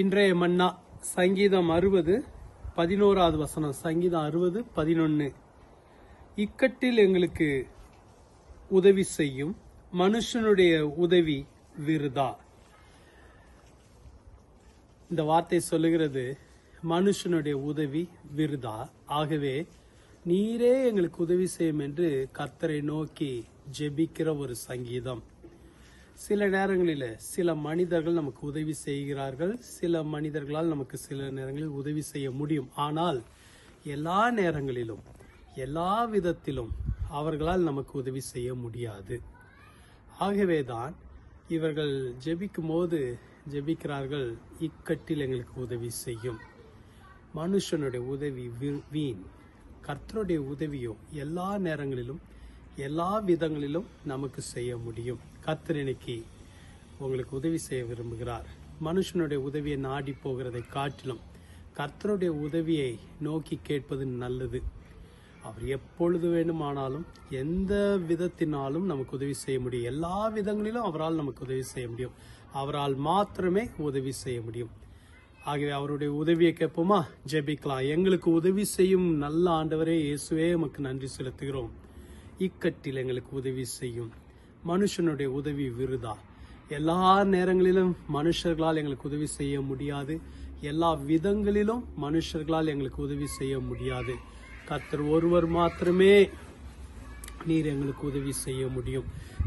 இன்றைய மன்னா சங்கீதம் அறுபது பதினோராவது வசனம். சங்கீதம் அறுபது பதினொன்று இக்கட்டில் எங்களுக்கு உதவி செய்யும். மனுஷனுடைய உதவி விருதா? இந்த வார்த்தை சொல்லுகிறது மனுஷனுடைய உதவி விருதா? ஆகவே நீரே எங்களுக்கு உதவி செய்யும் என்று கர்த்தரை நோக்கி ஜெபிக்கிற ஒரு சங்கீதம். சில நேரங்களில் சில மனிதர்கள் நமக்கு உதவி செய்கிறார்கள். சில மனிதர்களால் நமக்கு சில நேரங்களில் உதவி செய்ய முடியும். ஆனால் எல்லா நேரங்களிலும் எல்லா விதத்திலும் அவர்களால் நமக்கு உதவி செய்ய முடியாது. ஆகவேதான் இவர்கள் ஜெபிக்கும் போது ஜெபிக்கிறார்கள் இக்கட்டில் எங்களுக்கு உதவி செய்யும். மனுஷனுடைய உதவி வீண். கர்த்தருடைய உதவியோ எல்லா நேரங்களிலும் எல்லா விதங்களிலும் நமக்கு செய்ய முடியும். கர்த்தர் இன்னைக்கு உங்களுக்கு உதவி செய்ய விரும்புகிறார். மனுஷனுடைய உதவியை நாடி போகிறதை காட்டிலும் கர்த்தருடைய உதவியை நோக்கி கேட்பது நல்லது. அவர் எப்பொழுது வேண்டுமானாலும் எந்த விதத்தினாலும் நமக்கு உதவி செய்ய முடியும். எல்லா விதங்களிலும் அவரால் நமக்கு உதவி செய்ய முடியும். அவரால் மாத்திரமே உதவி செய்ய முடியும். ஆகவே அவருடைய உதவியை கேட்போமா? ஜெபிக்கலாம். எங்களுக்கு உதவி செய்யும் நல்ல ஆண்டவரே இயேசுவே நமக்கு நன்றி செலுத்துகிறோம். இக்கட்டில் எங்களுக்கு உதவி செய்யும். மனுஷனுடைய உதவி விருதா? எல்லா நேரங்களிலும் மனுஷர்களால் எங்களுக்கு உதவி செய்ய முடியாது. எல்லா விதங்களிலும் மனுஷர்களால் எங்களுக்கு உதவி செய்ய முடியாது. கத்தர் ஒருவர் மாத்திரமே நீர் எங்களுக்கு உதவி செய்ய முடியும்.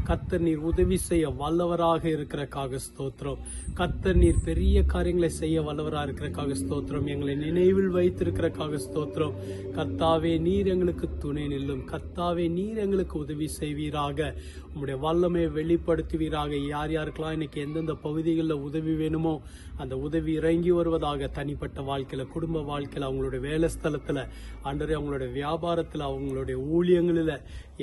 கத்தர் நீர் உதவி செய்ய வல்லவராக இருக்கிறக்காக ஸ்தோத்திரம். கத்தர் நீர் பெரிய காரியங்களை செய்ய வல்லவராக இருக்கிறக்காக ஸ்தோத்திரம். எங்களை நினைவில் வைத்திருக்கிறக்காக ஸ்தோத்திரம். கத்தாவே நீர் எங்களுக்கு துணை நில்லும். கத்தாவே நீர் எங்களுக்கு உதவி செய்வீராக. உங்களுடைய வல்லமையை வெளிப்படுத்துவீராக. யார் யாருக்கெல்லாம் இன்னைக்கு எந்தெந்த பகுதிகளில் உதவி வேணுமோ அந்த உதவி இறங்கி வருவதாக தனிப்பட்ட வாழ்க்கையில் குடும்ப வாழ்க்கையில் அவங்களுடைய வேலை ஸ்தலத்தில் அன்றரை அவங்களுடைய வியாபாரத்தில் அவங்களுடைய ஊழியங்களில்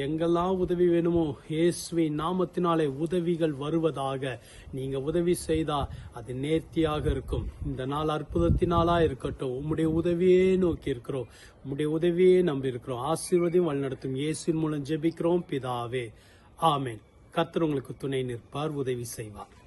எங்கெல்லாம் உதவி வேணுமோ இயேசுவின் நாமத்தினாலே உதவிகள் வருவதாக நீங்க உதவி செய்தா அது நேர்த்தியாக இருக்கும். இந்த நாள் அற்புதத்தினாலா இருக்கட்டும். உம்முடைய உதவியே நோக்கி இருக்கிறோம். உம்முடைய உதவியே நம்பி இருக்கிறோம். ஆசீர்வதியும் வழிநடத்தும். இயேசுவின் மூலம் ஜெபிக்கிறோம். பிதாவே. ஆமேன். கர்த்தர் உங்களுக்கு துணை நிற்பார். உதவி செய்வார்.